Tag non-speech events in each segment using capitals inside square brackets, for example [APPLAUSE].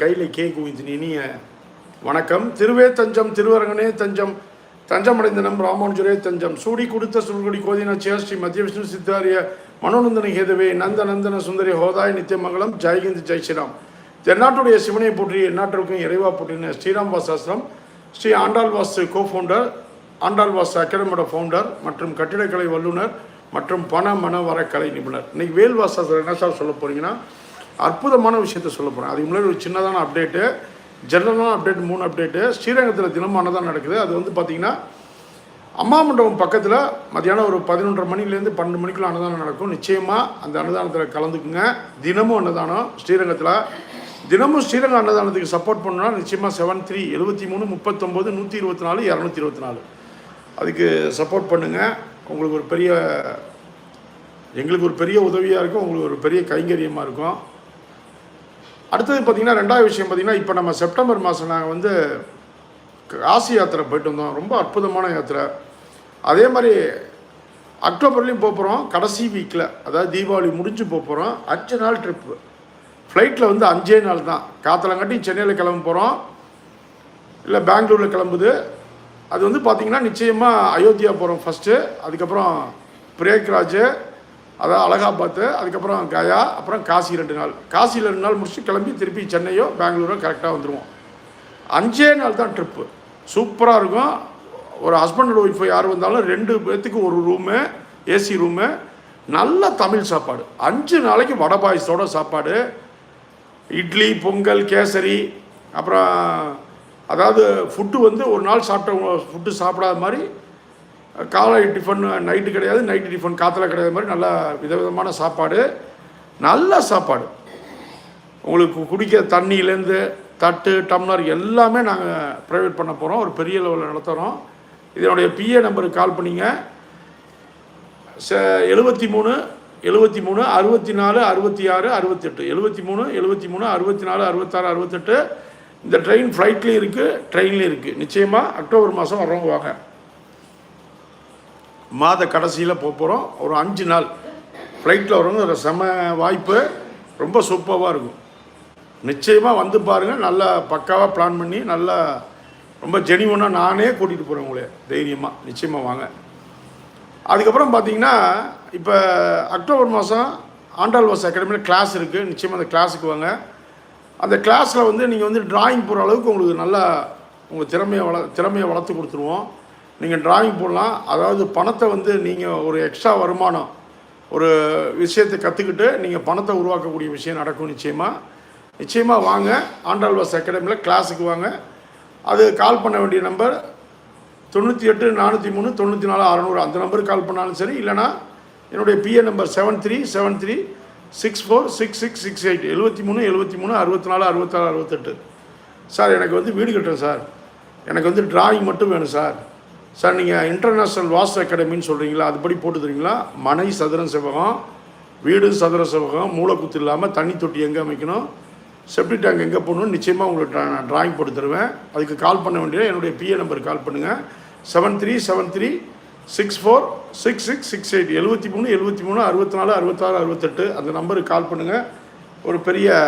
கையில் கே குவிந்தின் இனிய வணக்கம். திருவே தஞ்சம் திருவரங்கனே தஞ்சம் தஞ்சமடைந்த நம் ராமானுஜரே தஞ்சம். சூடி கொடுத்த கோவியனா சேர் ஸ்ரீ மத்திய விஷ்ணு சித்தாரிய மனோநந்தன ஹேதவே நந்த நந்தன சுந்தரி ஹோதாய் நித்தியமங்கலம் ஜெய்ஹிந்த் ஜெய் ஸ்ரீராம். தென்னாட்டுடைய சிவனை போற்றி எந்நாட்டிற்கும் இறைவா போற்றின ஸ்ரீராம் வாசாஸ்திரம். Sri Andal Vastu co founder Andal was அகாடமியோட ஃபவுண்டர் மற்றும் கட்டிடக்கலை வல்லுநர் மற்றும் பண மன வர கலை நிபுணர். இன்னைக்கு வேல் என்ன சார் சொல்ல போறீங்கன்னா அற்புதமான விஷயத்த சொல்ல போகிறேன் அதுக்கு முன்னாடி ஒரு சின்னதான அப்டேட்டு ஜெனரலான அப்டேட் மூணு அப்டேட்டு ஸ்ரீரங்கத்தில் தினமும் அன்னதானம் நடக்குது. அது வந்து பார்த்திங்கன்னா அம்மா மண்டபம் பக்கத்தில் மத்தியானம் ஒரு பதினொன்றரை மணிலேருந்து பன்னெண்டு மணிக்குள்ள அன்னதானம் நடக்கும். நிச்சயமாக அந்த அன்னதானத்தில் கலந்துக்குங்க. தினமும் அன்னதானம் ஸ்ரீரங்கத்தில். தினமும் ஸ்ரீரங்கம் அன்னதானத்துக்கு சப்போர்ட் பண்ணணும்னா நிச்சயமாக செவன் த்ரீ எழுபத்தி மூணு முப்பத்தொம்போது நூற்றி இருபத்தி நாலு இரநூத்தி இருபத்தி நாலு. அதுக்கு சப்போர்ட் பண்ணுங்கள் உங்களுக்கு ஒரு பெரிய எங்களுக்கு ஒரு பெரிய உதவியாக இருக்கும். உங்களுக்கு ஒரு பெரிய கைங்கரியமாக இருக்கும். அடுத்தது பார்த்திங்கன்னா ரெண்டாவது விஷயம் பார்த்திங்கன்னா இப்போ நம்ம செப்டம்பர் மாதம் நாங்கள் வந்து காசி யாத்திரை போயிட்டு வந்தோம். ரொம்ப அற்புதமான யாத்திரை. அதே மாதிரி அக்டோபர்லேயும் போக போகிறோம் கடைசி வீக்கில் அதாவது தீபாவளி முடிஞ்சு போக போகிறோம் அஞ்சு நாள் ட்ரிப்பு ஃப்ளைட்டில் வந்து அஞ்சே நாள் தான். காத்தலங்காட்டி சென்னையில் கிளம்ப போகிறோம் இல்லை பெங்களூரில் கிளம்புது. அது வந்து பார்த்திங்கன்னா நிச்சயமாக அயோத்தியா போகிறோம் ஃபஸ்ட்டு அதுக்கப்புறம் பிரேக்ராஜ் அதாவது அலகாபாத்து அதுக்கப்புறம் கயா அப்புறம் காசி ரெண்டு நாள். காசியில் ரெண்டு நாள் முடிச்சு கிளம்பி திருப்பி சென்னையோ பெங்களூரோ கரெக்டாக வந்துடுவோம் அஞ்சே நாள் தான் ட்ரிப்பு சூப்பராக இருக்கும். ஒரு ஹஸ்பண்ட் அண்ட் ஒய்ஃப் யார் வந்தாலும் ரெண்டு பேர்த்துக்கு ஒரு ரூமு ஏசி ரூமு நல்ல தமிழ் சாப்பாடு. அஞ்சு நாளைக்கு வடை பாயசத்தோட சாப்பாடு. இட்லி பொங்கல் கேசரி அப்புறம் அதாவது ஃபுட்டு வந்து ஒரு நாள் சாப்பிட்ட ஃபுட்டு சாப்பிடாத மாதிரி காலை டிஃபன் நைட்டு கிடையாது நைட்டு டிஃபன் காற்றுல கிடையாது மாதிரி நல்ல விதவிதமான சாப்பாடு. நல்ல சாப்பாடு. உங்களுக்கு குடிக்க தண்ணியிலேருந்து தட்டு டம்ளர் எல்லாமே நாங்கள் ப்ரைவேட் பண்ண போகிறோம் ஒரு பெரிய லெவலில் நடத்துகிறோம் இதனுடைய பிஏ நம்பருக்கு கால் பண்ணிங்க. ச எழுபத்தி மூணு எழுபத்தி மூணு அறுபத்தி நாலு அறுபத்தி ஆறு அறுபத்தெட்டு எழுபத்தி மூணு எழுபத்தி மூணு அறுபத்தி நாலு அறுபத்தாறு அறுபத்தெட்டு இந்த ட்ரெயின் ஃப்ளைட்லேயும் இருக்குது ட்ரெயின்லேயும் இருக்குது நிச்சயமாக அக்டோபர் மாதம் வர்றவங்க வாங்க. மாத கடைசியில் போக போகிறோம் ஒரு அஞ்சு நாள். ஃப்ளைட்டில் வரவங்க ஒரு செம வாய்ப்பு. ரொம்ப சூப்பராக இருக்கும். நிச்சயமாக வந்து பாருங்கள் நல்லா பக்காவாக பிளான் பண்ணி நல்லா ரொம்ப ஜெனிவனாக நானே கூட்டிகிட்டு போகிறேன் உங்களே. தைரியமாக நிச்சயமாக வாங்க. அதுக்கப்புறம் பார்த்தீங்கன்னா இப்போ அக்டோபர் மாதம் ஆண்டாள் வாஸ் அகாடமியில் கிளாஸ் இருக்குது நிச்சயமாக அந்த கிளாஸுக்கு வாங்க. அந்த கிளாஸில் வந்து நீங்கள் வந்து டிராயிங் போகிற அளவுக்கு உங்களுக்கு நல்லா உங்கள் திறமையை வள திறமையை வளர்த்து கொடுத்துருவோம். நீங்கள் டிராயிங் போடலாம். அதாவது பணத்தை வந்து நீங்கள் ஒரு எக்ஸ்ட்ரா வருமானம் ஒரு விஷயத்தை கற்றுக்கிட்டு நீங்கள் பணத்தை உருவாக்கக்கூடிய விஷயம் நடக்கும் நிச்சயமாக நிச்சயமாக வாங்க. ஆண்டாள் வாஸ் அகாடமியில் கிளாஸுக்கு வாங்க. அது கால் பண்ண வேண்டிய நம்பர் தொண்ணூற்றி எட்டு நானூற்றி மூணு தொண்ணூற்றி நாலு அறநூறு. அந்த நம்பருக்கு கால் பண்ணாலும் சரி இல்லைனா என்னுடைய PA number seven three seven three six four six six six eight எழுபத்தி மூணு எழுபத்தி மூணு அறுபத்தி நாலு அறுபத்தாறு அறுபத்தெட்டு. சார் எனக்கு வந்து வீடு கட்டுறேன் சார். எனக்கு வந்து டிராயிங் மட்டும் வேணும் சார். சார் நீங்கள் இன்டர்நேஷ்னல் வாஸ்து அகாடமின்னு சொல்கிறீங்களா அதுபடி போட்டு தரீங்களா? மனை சதுரம் செவகம் வீடு சதுர செவகம் மூளைக்குத்து இல்லாமல் தண்ணி தொட்டி எங்கே அமைக்கணும்? செப்டி டேங்க் எங்கே போகணும்னு நிச்சயமாக உங்களுக்கு நான் டிராயிங் போட்டு தருவேன். அதுக்கு கால் பண்ண வேண்டிய என்னுடைய பிஏ நம்பருக்கு கால் பண்ணுங்கள் seven three seven three six four six six six eight எழுபத்தி மூணு எழுபத்தி மூணு அறுபத்தி நாலு அறுபத்தாறு அறுபத்தெட்டு அந்த நம்பருக்கு கால் பண்ணுங்கள் ஒரு பெரிய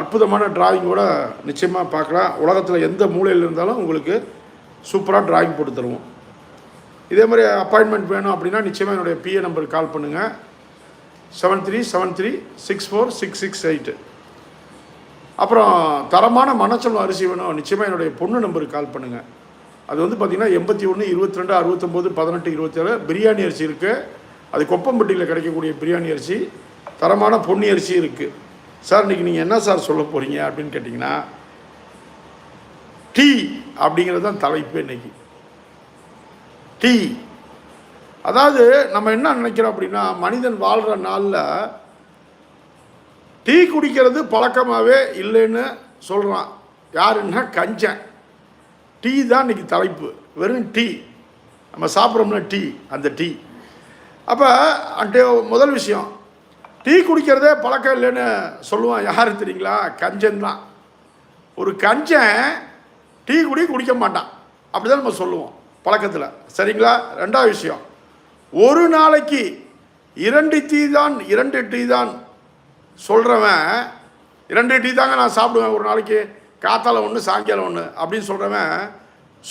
அற்புதமான டிராயிங்கோட நிச்சயமாக பார்க்கலாம். உலகத்தில் எந்த மூலையில் இருந்தாலும் உங்களுக்கு சூப்பராக டிராயிங் போட்டு தருவோம். இதே மாதிரி அப்பாயின்மெண்ட் வேணும் அப்படின்னா நிச்சயமாக என்னுடைய பிஏ நம்பருக்கு கால் பண்ணுங்கள் seven three seven three six four six six eight அப்புறம் தரமான மனச்சலம் அரிசி வேணும் நிச்சயமாக என்னுடைய பொண்ணு நம்பருக்கு கால் பண்ணுங்கள் அது வந்து பார்த்திங்கன்னா எண்பத்தி ஒன்று இருபத்தி ரெண்டு அறுபத்தொம்போது பதினெட்டு இருபத்தேழு பிரியாணி அரிசி இருக்குது அது கொப்பம்பட்டியில் கிடைக்கக்கூடிய பிரியாணி அரிசி. தரமான பொன்னி அரிசி இருக்குது சார் இன்றைக்கி நீங்கள் என்ன சார் சொல்ல போகிறீங்க அப்படின்னு கேட்டிங்கன்னா டீ அப்படிங்கிறது தான் தலைப்பு இன்னைக்கு. டீ. அதாவது நம்ம என்ன நினைக்கிறோம் அப்படின்னா மனிதன் வாழ்கிற நாளில் டீ குடிக்கிறது பழக்கமாகவே இல்லைன்னு சொல்கிறான் யாருன்னா கஞ்சன். டீ தான் இன்றைக்கி தலைப்பு. வெறும் டீ. நம்ம சாப்பிட்றோம்னா டீ அந்த டீ. அப்போ அன்றைய முதல் விஷயம் டீ குடிக்கிறதே பழக்கம் இல்லைன்னு சொல்லுவான் யார் தெரியுங்களா? கஞ்சன் தான். ஒரு கஞ்சன் டீ குடி குடிக்க மாட்டான். அப்படி தான் நம்ம சொல்லுவோம் பழக்கத்தில். சரிங்களா? ரெண்டாவது விஷயம். ஒரு நாளைக்கு இரண்டு டீ தான் இரண்டு டீ தான் சொல்கிறவன் இரண்டு டீ தாங்க நான் சாப்பிடுவேன் ஒரு நாளைக்கு. காத்தால ஒன்று சாயங்காலம் ஒன்று அப்படின்னு சொல்கிறவன்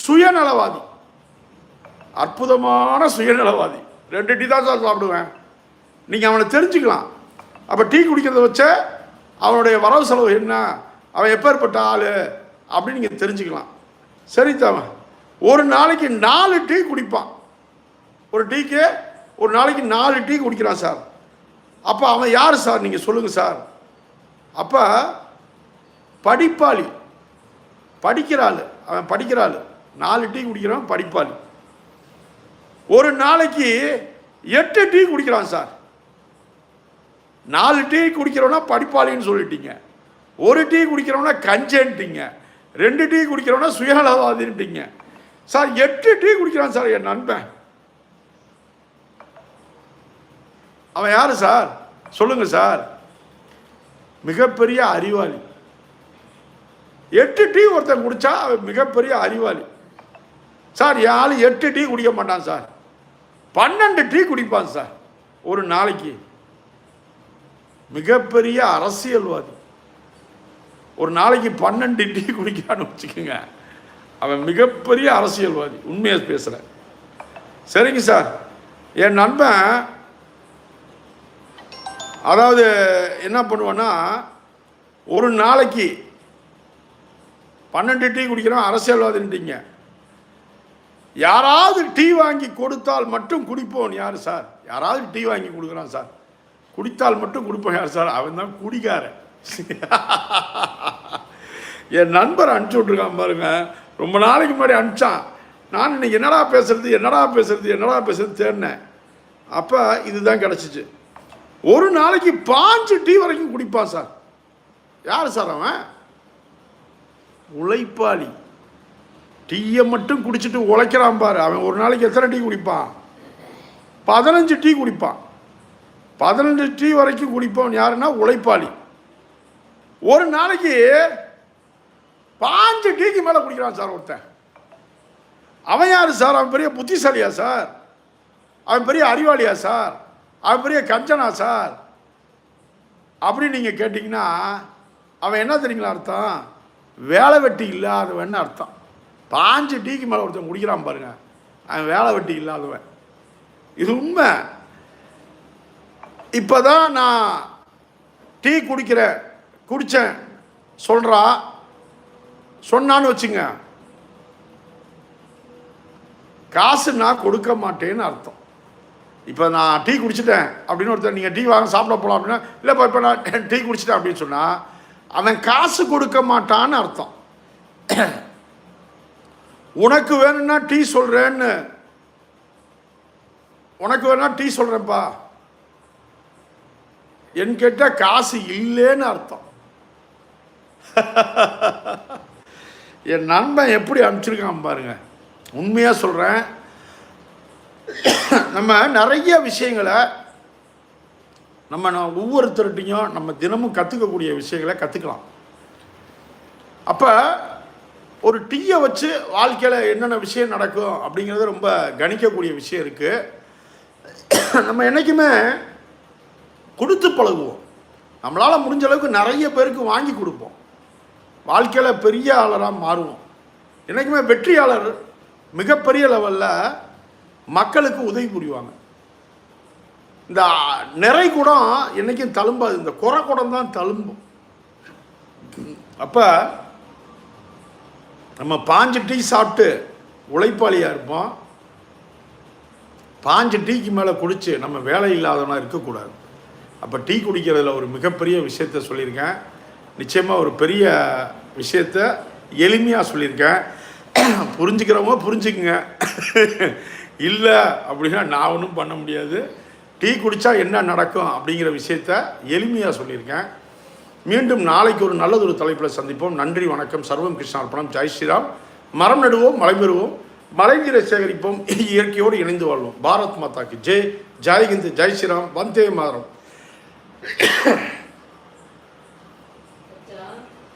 சுயநலவாதி. அற்புதமான சுயநலவாதி. ரெண்டு டீ தான் சார் சாப்பிடுவேன். நீங்கள் அவனை தெரிஞ்சுக்கலாம். அப்போ டீ குடிக்கிறத வச்ச அவனுடைய வரவு செலவு என்ன? அவன் எப்பேற்பட்ட ஆள்? அப்படின்னு நீங்கள் தெரிஞ்சுக்கலாம். சரி தவன் ஒரு நாளைக்கு நாலு டீ குடிப்பான். ஒரு டீக்கு ஒரு நாளைக்கு நாலு டீ குடிக்கிறான் சார். அப்போ அவன் யார் சார்? நீங்கள் சொல்லுங்கள் சார். அப்போ படிப்பாளி. படிக்கிறாள் அவன் படிக்கிறாள் நாலு டீ குடிக்கிறான் படிப்பாளி. ஒரு நாளைக்கு எட்டு டீ குடிக்கிறான் சார். நாலு டீ குடிக்கிறவனா படிப்பாளின்னு சொல்லிட்டீங்க. ஒரு டீ குடிக்கிறவனா கஞ்சன்ட்டீங்க. ரெண்டு டீ குடிக்கிறோன்னா சுயநலவாதின்ட்டீங்க சார் எட்டு டீ குடிக்கிறான் சார் என் நண்பன். அவன் யார் சார்? சொல்லுங்க சார். மிகப்பெரிய அறிவாளி. எட்டு டீ ஒருத்தன் குடிச்சா அவன் மிகப்பெரிய அறிவாளி. சார் யாரும் எட்டு டீ குடிக்க மாட்டான் சார். பன்னெண்டு டீ குடிப்பான் சார் ஒரு நாளைக்கு. மிகப்பெரிய அரசியல்வாதி. ஒரு நாளைக்கு பன்னெண்டு டீ குடிக்கிறான்னு வச்சுக்கோங்க. அவன் மிகப்பெரிய அரசியல்வாதி. உண்மையை பேசுகிறேன் சரிங்க சார். என் நண்பன் அதாவது என்ன பண்ணுவேன்னா ஒரு நாளைக்கு பன்னெண்டு டீ குடிக்கிறோம் அரசியல்வாதின்ட்டீங்க யாராவது டீ வாங்கி கொடுத்தால் மட்டும் குடிப்போம் யார் சார்? யாராவது டீ வாங்கி கொடுக்குறான் சார். குடித்தால் மட்டும் கொடுப்போம் யார் சார்? அவன் தான் குடிக்காரன் [LAUGHS] என் நண்பர் அனுப்பிச்சி விட்ருக்கான் பாருங்க. ரொம்ப நாளைக்கு முன்னாடி அனுப்பிச்சான். நான் இன்னைக்கு என்னடா பேசுறது என்னடா பேசுறது என்னடா பேசுறது தேடினேன். அப்போ இதுதான் கிடச்சிச்சு. ஒரு நாளைக்கு பாஞ்சு டீ வரைக்கும் குடிப்பான் சார். யார் சார் அவன்? உழைப்பாளி. டீயை மட்டும் குடிச்சிட்டு உழைக்கிறான் பாரு. அவன் ஒரு நாளைக்கு எத்தனை டீ குடிப்பான்? பதினஞ்சு டீ குடிப்பான். பதினஞ்சு டீ வரைக்கும் குடிப்பவன் யாருன்னா உழைப்பாளி. ஒரு நாளைக்கு பாஞ்சு டீக்கு மேலே குடிக்கிறான் சார் ஒருத்தன். அவன் யார் சார்? அவன் பெரிய புத்திசாலியா சார்? அவன் பெரிய அறிவாளியா சார்? அவன் பெரிய கஞ்சனா சார்? அப்படின்னு நீங்கள் கேட்டிங்கன்னா அவன் என்ன தெரியுங்களா அர்த்தம்? வேலை வெட்டி இல்லாதவன் அர்த்தம். பாஞ்சு டீக்கு மேலே ஒருத்தன் குடிக்கிறான் பாருங்க. அவன் வேலை வெட்டி இல்லாதவன். இது உண்மை. இப்போ தான் நான் டீ குடிக்கிறேன். குடித்தேன் சொல்கிறா சொன்னான்னு வச்சுங்க. காசு நான் கொடுக்க மாட்டேன்னு அர்த்தம். இப்போ நான் டீ குடிச்சிட்டேன் அப்படின்னு ஒருத்தர் நீங்கள் டீ வாங்க சாப்பிட போகலாம் அப்படின்னா இல்லைப்பா இப்போ நான் [LAUGHS] டீ குடிச்சிட்டேன் அப்படின்னு சொன்னால் அவன் காசு கொடுக்க மாட்டான்னு அர்த்தம். [CLEARS THROAT] உனக்கு வேணும்னா டீ சொல்கிறேன்னு உனக்கு வேணா டீ சொல்கிறேன்ப்பா என்கிட்ட காசு இல்லைன்னு அர்த்தம். [LAUGHS] என் நண்பன் எப்படி அனுப்பிச்சிருக்கான் பாருங்க. உண்மையாக சொல்கிறேன் [COUGHS] நம்ம நிறைய விஷயங்களை நம்ம நான் ஒவ்வொருத்தர்கிட்டையும் நம்ம தினமும் கற்றுக்கக்கூடிய விஷயங்களை கற்றுக்கலாம் அப்போ ஒரு டீயை வச்சு வாழ்க்கையில் என்னென்ன விஷயம் நடக்கும் அப்படிங்கிறது ரொம்ப கணிக்கக்கூடிய விஷயம் இருக்குது [COUGHS] நம்ம என்றைக்குமே கொடுத்து பழகுவோம். நம்மளால் முடிஞ்ச அளவுக்கு நிறைய பேருக்கு வாங்கி கொடுப்போம். வாழ்க்கையில் பெரிய ஆளராக மாறுவோம். என்றைக்குமே வெற்றியாளர் மிகப்பெரிய லெவலில் மக்களுக்கு உதவி புரிவாங்க. இந்த நிறை குடம் என்றைக்கும் தழும்பாது. இந்த குறை குடம் தான் தழும்பும். அப்போ நம்ம பாஞ்சு டீ சாப்பிட்டு உழைப்பாளியாக இருப்போம். பாஞ்சு டீக்கு மேலே குடித்து நம்ம வேலை இல்லாதவனா இருக்கக்கூடாது. அப்போ டீ குடிக்கிறதுல ஒரு மிகப்பெரிய விஷயத்த சொல்லியிருக்கேன். நிச்சயமாக ஒரு பெரிய விஷயத்த எளிமையாக சொல்லியிருக்கேன். புரிஞ்சுக்கிறவங்க புரிஞ்சுக்குங்க. இல்லை அப்படின்னா நான் ஒன்றும் பண்ண முடியாது. டீ குடித்தா என்ன நடக்கும் அப்படிங்கிற விஷயத்த எளிமையாக சொல்லியிருக்கேன். மீண்டும் நாளைக்கு ஒரு நல்லதொரு தலைப்பில் சந்திப்போம். நன்றி வணக்கம். சர்வம் கிருஷ்ணார்ப்பணம் ஜெய் ஸ்ரீராம். மரம் நடுவோம் மலை பெறுவோம். மழைநீரை சேகரிப்போம். இயற்கையோடு இணைந்து வாழ்வோம். பாரத் மாதாக்கு. ஜெய். ஜெய்ஹிந்த். ஜெய் ஸ்ரீராம். வந்தே மாதரம்.